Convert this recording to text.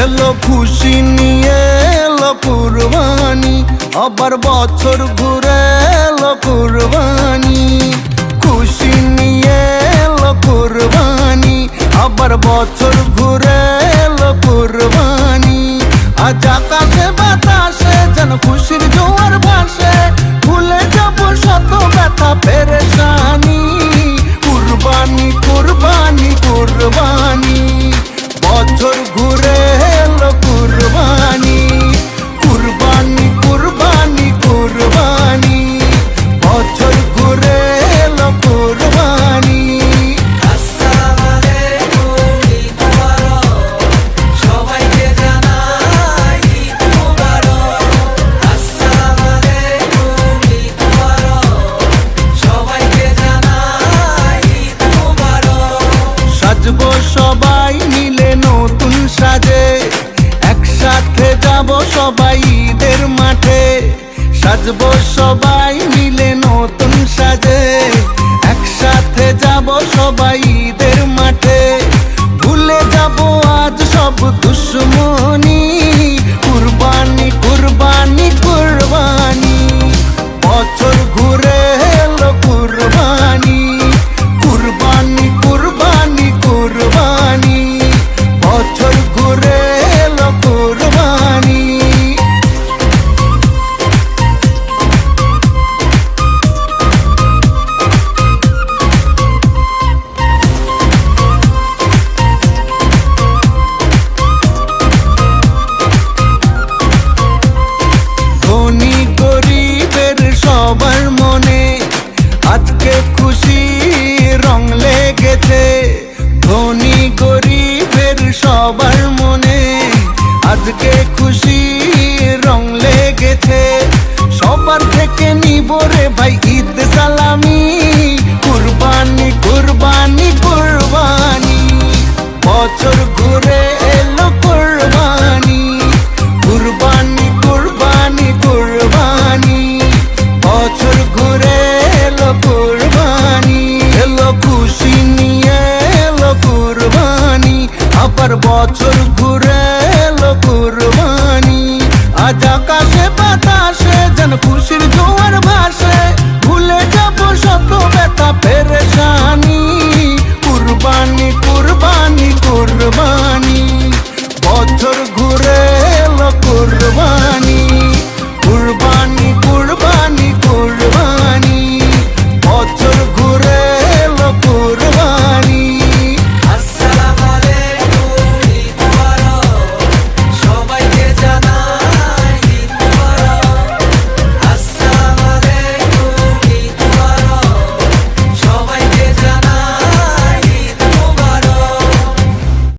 খুশি নিয়ে এলো কুরবানি, আবার বছর ঘুরে এলো কুরবানি। খুশি নিয়ে এলো কুরবানি, আবার বছর ঘুরে এলো কুরবানি। আজ আকাশে বাতাসে যেন খুশির জোয়ার ভাসে, ভুলে যাব শত ব্যথা পেরেশানি। কুরবানি কুরবানি কুরবানি। সবাই মিলে নতুন সাজে। একসাথে যাব সবাই ঈদের মাঠে। সাজবো সবাই মিলে নতুন সাজে। একসাথে যাব সবাই ঈদের মাঠে। ভুলে যাব আজ সব দুশ্মনী। থেকে নিব রে ভাই ঈদ সালামি। কুরবানি কুরবানি কুরবানি। বছর ঘুরে এলো কুরবানি। কুরবানি কুরবানি কুরবানি। বছর ঘুরে এলো কুরবানি। এলো খুশি নিয়ে এলো কুরবানি। আবার বছর ঘুরে এলো কুরবানি। আজ আকাশে বাতাসে যেন খুশির জোয়ার